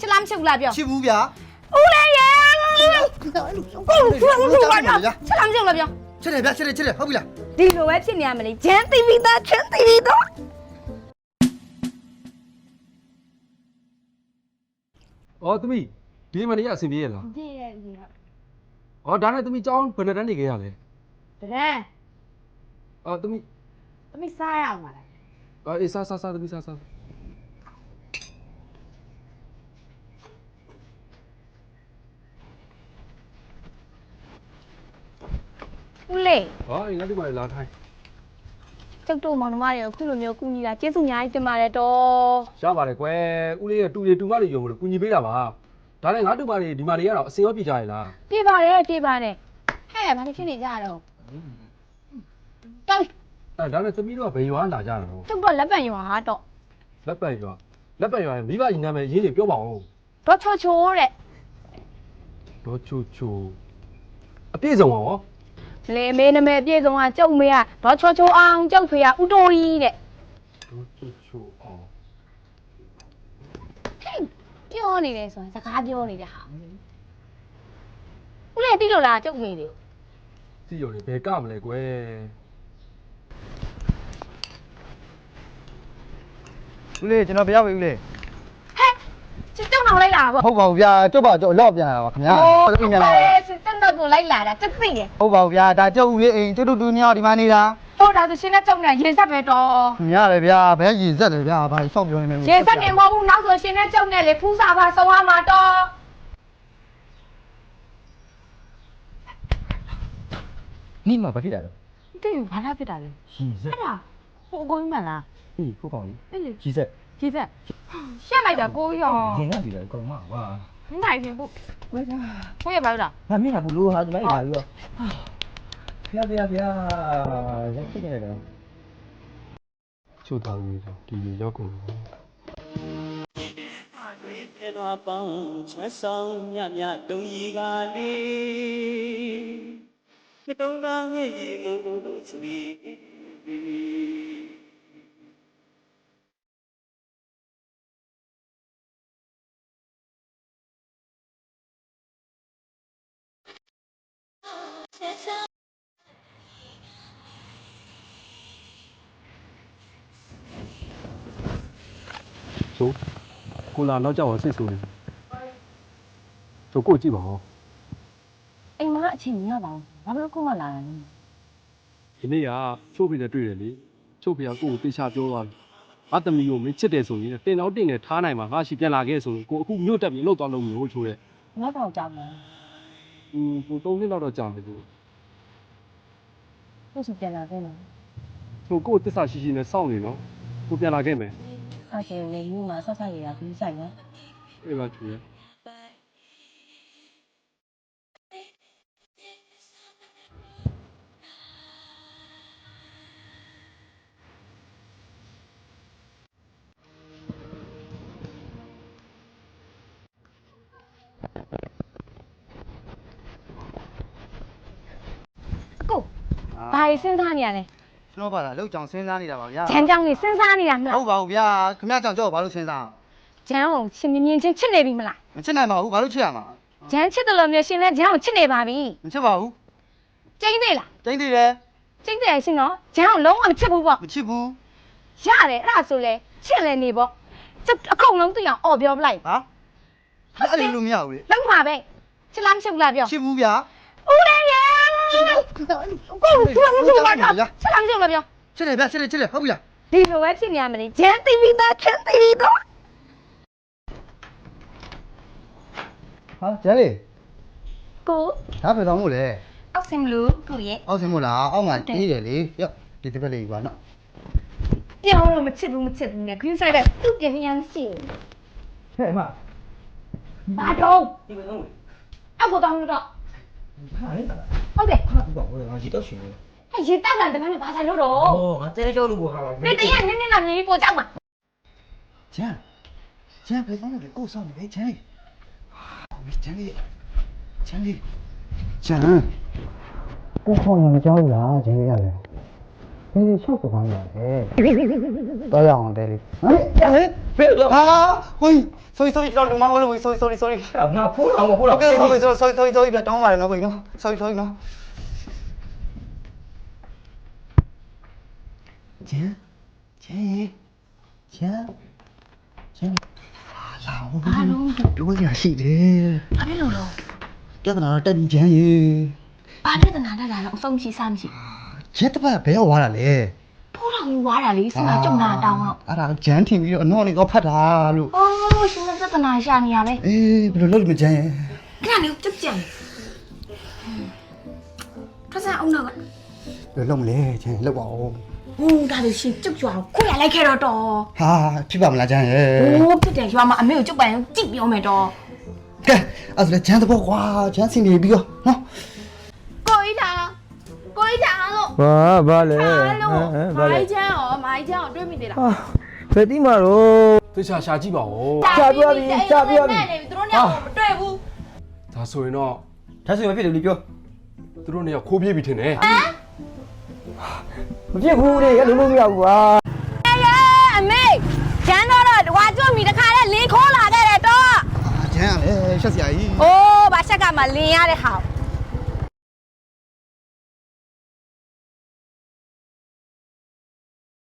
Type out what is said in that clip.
ချစ်လားမချစ်ဘူးလားပြောချစ်ဘူးဗျာဦးလေးရေကိုလိုချစ်ဘူးဗျာချစ်လားမချစ်ဘူးလားပြောချစ်တယ်ဗျာချစ်တယ်ချစ်တယ်ဟုတ်ပြီလားဒီလိုပဲဖြစ်နေရမလေးဂျန်တီဗီသားချန်တီဗီသား။အော်သမီးဒီမနေ့ကအဆင်ပြေရလားဒီရဲ့ဒီက။အော်ဒါနဲ့သမီးကြောင်းဘယ်နှစ်တန်းနေခဲ့ရလဲတကယ်။အော်သမီးသမီးစားရအောင်ပါလားအော်အေးစားစားစားသမီးစားစား ဦးလေး။ဟောအေးငါဒီမှာလာထိုင်ကျုပ်တို့မောင်နှမတွေအခုလိုမျိုးကူညီတာကျေးဇူးအများကြီးတင်ပါတယ်တော့။ရပါတယ်ကွယ်။ဦးလေးကတူရီတူမတွေယုံမလို့ကူညီပေးတာပါ။ဒါနဲ့ငါတူမတွေဒီမှာတွေကတော့အစင်ရောပြကြရလားပြေးပါတယ်ပြေးပါတယ်ဟဲ့ဘာလို့ဖြစ်နေကြတော့တောင်း။အဲဒါနဲ့သမီးတို့ကဘယ်ရွာလာကြတာတော့ကျုပ်တို့လက်ပံရွာဟာတော့လက်ပံရွာလက်ပံရွာရဲ့မိဘကြီးနာမည်ရင်းနေပြောပါဦးတော့ချိုချိုတဲ့။ဒေါ်ချိုချိုအပြည့်စုံပါရော လေမေနမေအပြည့်စုံကကျုပ်မေကတော့ချိုချိုအောင်ကျုပ်ဖေကဦးတိုးကြီးတဲ့ဒေါ်ချိုချိုအောင်ဟဲ့ပြောနေတယ်ဆိုတာစကားပြောနေတဲ့ဟာဦးလေးတိလို့လားကျုပ်မေတွေစီရုံတွေဘယ်ကမလဲကွယ်ဦးလေးကျွန်တော်ပြရပြီဦးလေးဟဲ့ကျုပ်တော့လိုက်လာပါဟုတ်ပါဘူးဗျာကျုပ်ပါကျုပ်အလောက်ပြန်လာပါခင်ဗျာဟုတ်ပြီပြန်လာပါ စစ်တက်တော့လိုက်လာတာကျုပ်သိတယ်ဟုတ်ပါဘူးဗျာဒါကျုပ်ဦးလေးအိမ်ကျုပ်တို့တူညောင်းဒီမှာနေတာဟုတ်တာဆိုရှင်နဲ့ကျုပ်နဲ့ရေဆက်ပဲတော့ခင်ဗျာလေဗျာဘယ်ရည်ဆက်တယ်ဗျာဘာဆောက်ပြောနေလဲရေဆက်နေမဟုတ်ဘူးနောက်ဆိုရှင်နဲ့ကျုပ်နဲ့လေဖူးစာပါဆုံးရမှာတော့နိမဘာဖြစ်တာလဲတိတ်ဘာလာဖြစ်တာလဲရည်ဆက်အဲ့ဒါဟိုအကိုကြီးမှလားဟေးကိုကောင်ကြီးအဲ့လေရည်ဆက် ရေဆက်ရှက်လိုက်တာကိုရောရင်ကဒီလေကောင်မကွာနိုင်ပြီကိုကိုရပါလားငါမင်းကဘူးလို့ဟာဒီမိုက်လာပြီးတော့ဖျားဖျားဖျားရက်ဖြစ်နေတယ်ချိုတော်ကြီးဒီရောက်ကုန်ပြေတော်ပေါင်းဆွဲဆောင်မြမြတုံရီကလေးကတုံးသားငယ်ကြီးမလို့လို့ချီ။ ဆိုကိုလာနောက်ကြောက်အောင်စိတ်ဆိုးနေဆိုကိုကြည့်ပါဦးအိမ်မှာအချိန်မရပါဘူးဘာလို့ကိုမလာတာလဲဒီနေ့ကချိုးဖေနဲ့တွေ့တယ်လေချိုးဖေကကိုကိုတေချာပြောသွားပြီငါသမီးကိုမင်းချစ်တယ်ဆိုရင်တင်တော့တင်နေထားနိုင်မှာငါရှိပြန်လာခဲ့ဆိုရင်ကိုအခုမြို့တက်ပြီးလှုပ်သွားလို့မျိုးချိုးတဲ့ဘာတော့ကြောက်လဲอืมကို၃နှစ်လောက်တော့ကြာမယ်ကိုသူ့စပြန်လာခဲ့နော်ဆိုကိုတစ္ဆာရှိရှိနဲ့စောင့်နေနော်ကိုပြန်လာခဲ့မယ် အဲ့ဒါလေမြို့မှာဆက်ဆက်ရတာပြီးဆိုင်နော်အေးပါချူရဲ့အကိုဘာကြီးစဉ်းစားနေရလဲ ကျွန်တော်ပါလားလောက်ကြောင်စဉ်းစားနေတာပါဗျာဂျန်ကြောင်ကြီးစဉ်းစားနေတာမလားဟုတ်ပါဘူးဗျာခင်ဗျာကြောင်ကြောက်ဘာလို့စဉ်းစားဂျန်ကိုရှင်မြင်မြင်ချင်းချစ်နေပြီမလားမချစ်နိုင်ပါဘူးဘာလို့ချစ်ရမှာဂျန်ချစ်တယ်လို့မျိုးရှင်လည်းဂျန်ကိုချစ်နေပါပြီမချစ်ပါဘူးကျင်းသေးလားတိုင်းသေးတယ်ကျင်းသေးရရှင်နော်ဂျန်ကိုလုံးဝမချစ်ဘူးပေါ့မချစ်ဘူးရတယ်အဲ့ဒါဆိုလေချစ်လည်းနေပေါ့ကျုပ်အကုန်လုံးသိအောင်အော်ပြောပလိုက်ဟာအဲ့လိုလို့မရဘူးလေလုံးပါပဲချစ်လားမချစ်ဘူးလားပြော ချစ်ဘူးဗျာဦးလေး ရေကိုသူကမချစ်ဘူးလားချစ်လားမချစ်ဘူးလားပြောချစ်တယ်ဗျာချစ်တယ်ချစ်တယ်ဟုတ်ပြီလားဒီလိုပဲဖြစ်နေရမလဲဂျန်တီဗီသားချန်တီဗီသားဟာကျန်လေကိုဒါဖယ်ဆောင်မို့လေအောက်စင်မလို့ကိုရဲ့အောက်စင်မို့လားအောက်မှာအေးတယ်လေရော့ဒီတစ်ဖက်လေးပါနော်ပြောင်းလို့မချစ်ဘူးမချစ်ဘူးနဲ့ခင်းဆိုင်တဲ့သူ့ပြန်ရမ်းစီဟဲ့အမဘာတော့ဒီမဆုံးအောက်ကိုတောင်းလို့တော့ ဟာလေဟာဟုတ်တယ်ဘူးပါဘောငါကြီးတော့ရှင်နေဟဲ့ရေတက်လာတယ်မနဲ့ဘာဆိုင်လို့တော့ဩငါတဲကြောက်လို့ဘောဟာပါနေတရနင်းနေလာနေပို့ကြောက်မှာကျန်ကျန်ဖယ်ဆောင်လို့ကိုဆောင်နေကျန်လေကျန်လေကျန်လေကျန်ကိုခေါ်ရင်မကြောက်ဘူးလားကျန်လေရတယ် ဘယ်ရှောက်သွားမှာလဲတော့ရအောင်တဲလေးဟမ်ဘယ်ဟာဟို sorry sorry တော့ဒီမှာလို့ sorry sorry sorry ငါဖိုးအောင်မဖိုးတော့ Okay sorry sorry sorry sorry ပြတောင်းပါတယ်နော်ကိုနော် sorry sorry နော်ကျန်ကျန်ကျန်ကျန်လာဦးဘာလို့ပြောရရှိတယ်ဘာဖြစ်လို့တော့ပြဿနာတော့တက်ပြီးကျန်ရေဘာပြဿနာတက်လာတော့အဆုံးရှိစားမရှိ ချက်တပတ်ဘယ်ရောက်သွားတာလဲဖိုးတော်ကြီးဝါတာလေစင်ကကြုံလာတောင်းတော့အဲ့ဒါဂျန်ထင်ပြီးတော့အနော်လေးတော့ဖတ်တာလို့အိုးရှင်ကပြဿနာရှာနေရပဲအေးဘယ်လိုလုပ်လို့မကျန်ရဲ့ခဏလေးကြက်ကြံထွက်စားအောင်တော့ဘယ်လိုလုပ်မလဲကျန်လောက်ပါဦးဟိုးဒါလို့ရှင်ကြုတ်ကြွားခွေရလိုက်ခဲ့တော့တော်ဟာဖြစ်ပါမလားကျန်ရဲ့ဟိုးဖြစ်တယ်ရွာမှာအမေကိုကြုတ်ပိုင်ကြည့်ပြောမယ်တော့ကဲအဲ့ဒါလည်းဂျန်တဘောကွာဂျန်စင်နေပြီးတော့နော်ကိုကြီးတာကိုကြီးတာလို့ ဘာဘာလဲ ဟာလို့ ဘာ မို လဲ င်းချမ်းရောမိုင်းချမ်းရောတွေ့မိသေးလား ဟာဘယ်တိမှာတော့ သေချာရှာကြည့်ပါဦး ရှာပြပြီရှာပြပြီ နေပြီသူတို့เนี่ยမတွေ့ဘူး ဒါဆိုရင်တော့ ဒါဆိုရင်မဖြစ်တယ်လीပြော သူတို့เนี่ยခိုးပြေးပြီထင်တယ် မဖြစ်ဘူးလေရလုံးလုံးမရဘူးကွာ အမေကျန်းတော့တော့ဟွာကျွတ်မိတခါလဲလင်းခိုးလာခဲ့တယ်တော့ ဂျန်ကလည်းရှက်စရာကြီး အိုးဘာချက်ကမှလင်းရတဲ့ဟာ